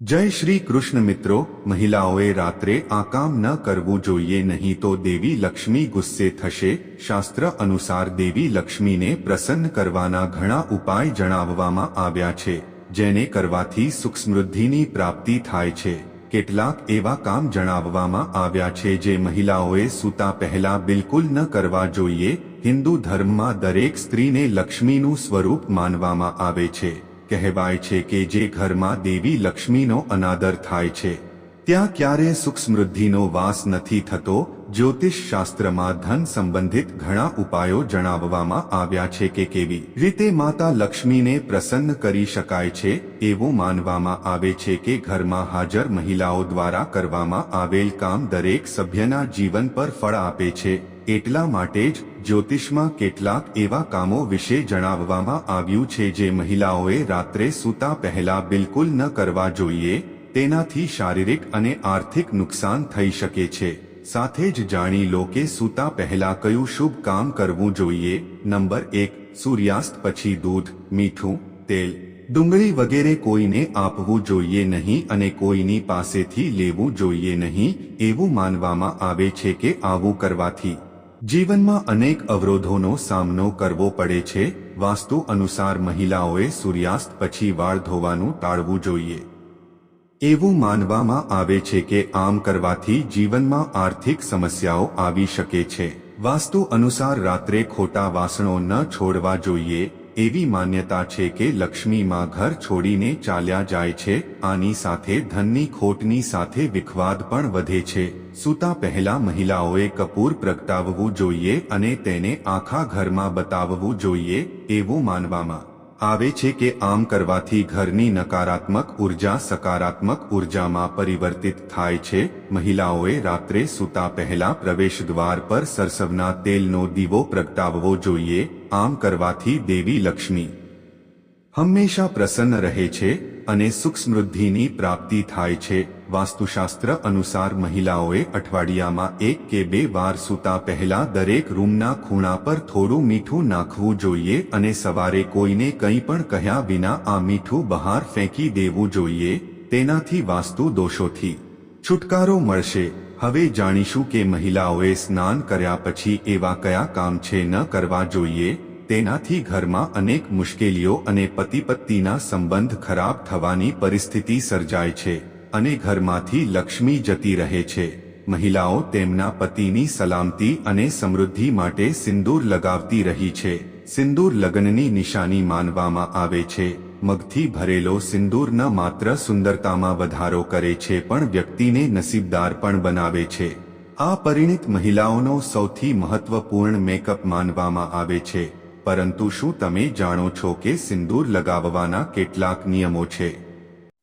જય શ્રી કૃષ્ણ મિત્રો, મહિલાઓએ રાત્રે આ કામ ન કરવું જોઈએ નહીં તો દેવી લક્ષ્મી ગુસ્સે થશે. શાસ્ત્ર અનુસાર દેવી લક્ષ્મીને પ્રસન્ન કરવાના ઘણા ઉપાય જણાવવામાં આવ્યા છે, જેને કરવાથી સુખ સમૃદ્ધિની પ્રાપ્તિ થાય છે. કેટલાક એવા કામ જણાવવામાં આવ્યા છે જે મહિલાઓએ સૂતા પહેલા બિલકુલ ન કરવા જોઈએ. હિન્દુ ધર્મમાં દરેક સ્ત્રીને લક્ષ્મીનું સ્વરૂપ માનવામાં આવે છે. કહેવાય છે કે જે ઘરમાં દેવી લક્ષ્મીનો અનાદર થાય છે, ત્યાં ક્યારે સુખ સમૃદ્ધિનો વાસ નથી થતો જ્યોતિષ શાસ્ત્રમાં ધન સંબંધિત ઘણા ઉપાયો જણાવવામાં આવ્યા છે કે કેવી રીતે માતા લક્ષ્મીને પ્રસન્ન કરી શકાય છે, એવું માનવામાં આવે છે કે ઘરમાં હાજર મહિલાઓ દ્વારા કરવામાં આવેલ કામ દરેક સભ્યના જીવન પર ફળ આપે છે. એટલા માટે જ જ્યોતિષમાં કેટલાક એવા કામો વિશે જણાવવામાં આવ્યું છે જે મહિલાઓએ રાત્રે સૂતા પહેલા બિલકુલ ન કરવા જોઈએ, તેનાથી શારીરિક અને આર્થિક નુકસાન થઈ શકે છે. સાથે જ જાણી લો કે સૂતા પહેલા કયું શુભ કામ કરવું જોઈએ. નંબર એક, સૂર્યાસ્ત પછી દૂધ, મીઠું, તેલ. ડુંગળી વગેરે કોઈને આપવું જોઈએ નહીં અને કોઈની પાસેથી લેવું જોઈએ નહીં, એવું માનવામાં આવે છે કે આવું કરવાથી જીવનમાં અનેક અવરોધોનો સામનો કરવો પડે છે, વાસ્તુ અનુસાર મહિલાઓએ સૂર્યાસ્ત પછી વાળ ધોવાનું ટાળવું જોઈએ. એવું માનવામાં આવે છે કે આમ કરવાથી જીવનમાં આર્થિક સમસ્યાઓ આવી શકે છે. વાસ્તુ અનુસાર રાત્રે ખોટા વાસણો ન છોડવા જોઈએ, એવી માન્યતા છે કે લક્ષ્મીમાં ઘર છોડીને ચાલ્યા જાય છે, આની સાથે ધનની ખોટની સાથે વિખવાદ પણ વધે છે. સૂતા પહેલા મહિલાઓએ કપૂર પ્રગટાવવું જોઈએ અને તેને આખા ઘરમાં બતાવવું જોઈએ, એવું માનવામાં આવે છે કે આમ કરવાથી ઘરની નકારાત્મક ઊર્જા સકારાત્મક ઉર્જામાં પરિવર્તિત થાય છે. મહિલાઓએ રાત્રે સૂતા પહેલા પ્રવેશ દ્વાર પર સરસવના તેલનો દીવો પ્રગટાવવો જોઈએ, આમ કરવાથી દેવી લક્ષ્મી હંમેશા પ્રસન્ન રહે છે અને સુખ સમૃદ્ધિની પ્રાપ્તિ થાય છે. વાસ્તુશાસ્ત્ર અનુસાર મહિલાઓએ અઠવાડિયામાં એક કે બે વાર સૂતા પહેલા દરેક રૂમના ખૂણા પર થોડું મીઠું નાખવું જોઈએ અને સવારે કોઈને કંઈ પણ કહ્યા વિના આ મીઠું બહાર ફેંકી દેવું જોઈએ, તેનાથી વાસ્તુ દોષોથી છુટકારો મળશે. હવે જાણીશું કે મહિલાઓએ સ્નાન કર્યા પછી એવા કયા કામ છે ન કરવા જોઈએ, તેનાથી ઘરમાં અનેક મુશ્કેલીઓ અને પતિ પત્નીના સંબંધ ખરાબ થવાની પરિસ્થિતિ સર્જાય છે. અને ઘરમાંથી લક્ષ્મી જતી રહે છે. મહિલાઓ તેમના પતિની સલામતી અને સમૃદ્ધિ માટે સિંદૂર લગાવતી રહી છે. સિંદૂર લગ્નની નિશાની માનવામાં આવે છે. મગથી ભરેલો સિંદૂર ન માત્ર સુંદરતામાં વધારો કરે છે, પણ વ્યક્તિને નસીબદાર પણ બનાવે છે. આ પરિણિત મહિલાઓનો સૌથી મહત્વપૂર્ણ મેકઅપ માનવામાં આવે છે. પરંતુ શું તમે જાણો છો કે સિંદૂર લગાવવાના કેટલાક નિયમો છે?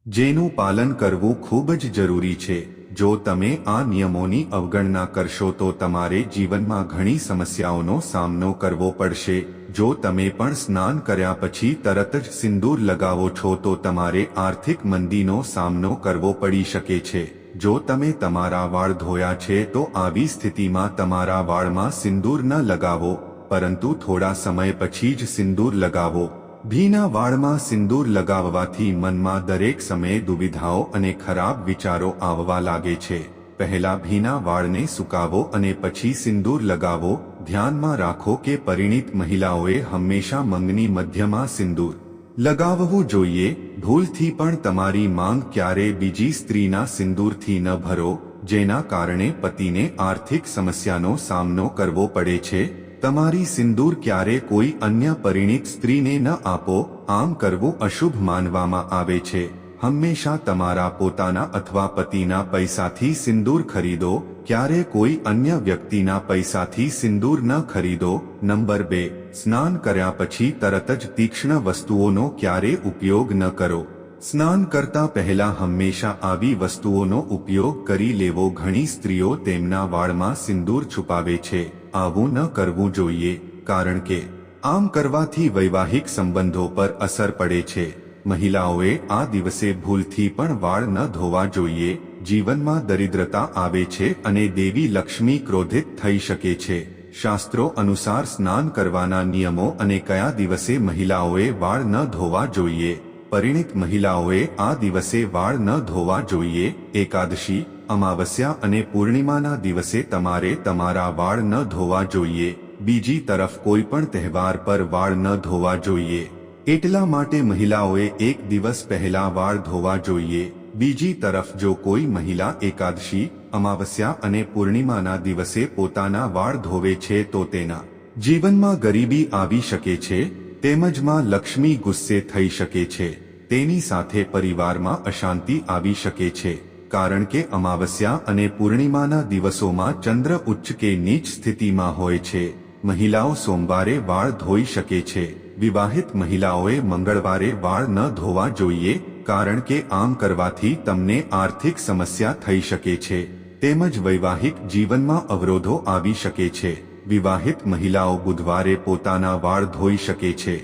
જેનું પાલન કરવું ખૂબ જ જરૂરી છે. જો તમે આ નિયમોની અવગણના કરશો તો તમારે જીવનમાં ઘણી સમસ્યાઓનો સામનો કરવો પડશે. જો તમે પણ સ્નાન કર્યા પછી તરત જ સિંદૂર લગાવો છો તો તમારે આર્થિક મંદીનો સામનો કરવો પડી શકે છે. જો તમે તમારા વાળ ધોયા છે તો આવી સ્થિતિમાં તમારા વાળમાં સિંદૂર ન લગાવો, પરંતુ થોડા સમય પછી જ સિંદૂર લગાવો. ભીના વાળમાં સિંદૂર લગાવવાથી મનમાં દરેક સમયે દુવિધાઓ અને ખરાબ વિચારો આવવા લાગે છે. પહેલા ભીના વાળને સુકાવો અને પછી સિંદૂર લગાવો. ધ્યાનમાં રાખો કે પરિણીત મહિલાઓએ હંમેશા મંગની મધ્યમાં સિંદૂર લગાવવું જોઈએ. ભૂલથી પણ તમારી માંગ ક્યારે બીજી સ્ત્રીના સિંદૂરથી ન ભરો, જેના કારણે પતિને આર્થિક સમસ્યાનો સામનો કરવો પડે છે. તમારી સિંદૂર ક્યારે કોઈ અન્ય પરિણીત સ્ત્રીને ન આપો, આમ કરવું અશુભ માનવામાં આવે છે. હંમેશા તમારા પોતાના અથવા પતિના પૈસાથી સિંદૂર ખરીદો, ક્યારે કોઈ અન્ય વ્યક્તિના પૈસાથી સિંદૂર ન ખરીદો. નંબર બે, સ્નાન કર્યા પછી તરત જ તીક્ષ્ણ વસ્તુઓનો ક્યારે ઉપયોગ ન કરો. સ્નાન કરતા પહેલા હંમેશા આવી વસ્તુઓનો ઉપયોગ કરી લેવો. ઘણી સ્ત્રીઓ તેમના વાળમાં સિંદૂર છુપાવે છે. આવું ન કરવું જોઈએ કારણ કે આમ કરવાથી વૈવાહિક સંબંધો પર અસર પડે છે મહિલાઓએ આ દિવસે ભૂલથી પણ વાળ ન ધોવા જોઈએ જીવનમાં દરિદ્રતા આવે છે અને દેવી લક્ષ્મી ક્રોધિત થઈ શકે છે શાસ્ત્રો અનુસાર સ્નાન કરવાના નિયમો અને કયા દિવસે મહિલાઓએ વાળ ન ધોવા જોઈએ પરિણીત મહિલાઓએ આ દિવસે વાળ ન ધોવા જોઈએ એકાદશી અમાવસ્યા અને પૂર્ણિમાના દિવસે તમારે તમારા વાળ ન ધોવા જોઈએ. બીજી તરફ કોઈ પણ તહેવાર પર વાળ ન ધોવા જોઈએ. એટલા માટે મહિલાઓએ એક દિવસ પહેલા વાળ ધોવા જોઈએ. બીજી તરફ જો કોઈ મહિલા એકાદશી, અમાવસ્યા અને પૂર્ણિમાના દિવસે પોતાના વાળ ધોવે છે તો તેના જીવનમાં ગરીબી આવી શકે છે તેમજમાં લક્ષ્મી ગુસ્સે થઈ શકે છે. તેની સાથે પરિવારમાં અશાંતિ આવી શકે છે. કારણ કે અમાવસ્યા અને પૂર્ણિમાના દિવસોમાં ચંદ્ર ઉચ્ચ કે નીચ સ્થિતિમાં હોય છે. મહિલાઓ સોમવારે વાળ ધોઈ શકે છે. વિવાહિત મહિલાઓએ મંગળવારે વાળ ન ધોવા જોઈએ, કારણ કે આમ કરવાથી તમને આર્થિક સમસ્યા થઈ શકે છે. તેમજ વૈવાહિક જીવનમાં અવરોધો આવી શકે છે. વિવાહિત મહિલાઓ બુધવારે પોતાના વાળ ધોઈ શકે છે.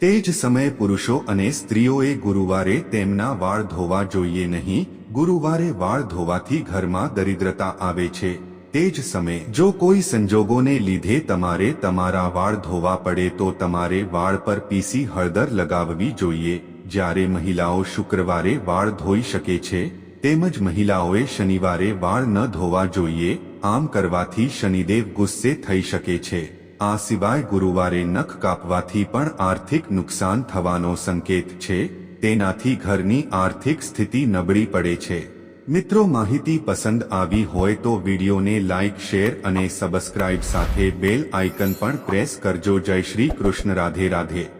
તે જ સમયે પુરુષો અને સ્ત્રીઓએ ગુરુવારે તેમના વાળ ધોવા જોઈએ નહીં ગુરુવારે વાળ ધોવાથી ઘરમાં દરિદ્રતા આવે છે. તે જ સમયે, જો કોઈ સંજોગોને લીધે તમારે તમારા વાળ ધોવા પડે તો તમારે વાળ પર પીસી હળદર લગાવવી જોઈએ. જ્યારે મહિલાઓ શુક્રવારે વાળ ધોઈ શકે છે, તેમજ મહિલાઓએ શનિવારે વાળ ન ધોવા જોઈએ, આમ કરવાથી શનિદેવ ગુસ્સે થઈ શકે છે. આ સિવાય ગુરુવારે નખ કાપવાથી પણ આર્થિક નુકસાન થવાનો સંકેત છે. તેનાથી ઘરની આર્થિક સ્થિતિ નબળી પડે છે. મિત્રો, માહિતી પસંદ આવી હોય તો વિડીયોને લાઇક શેર અને સબસ્ક્રાઇબ સાથે બેલ આઇકન પણ પ્રેસ કરજો. જય શ્રી કૃષ્ણ. રાધે રાધે.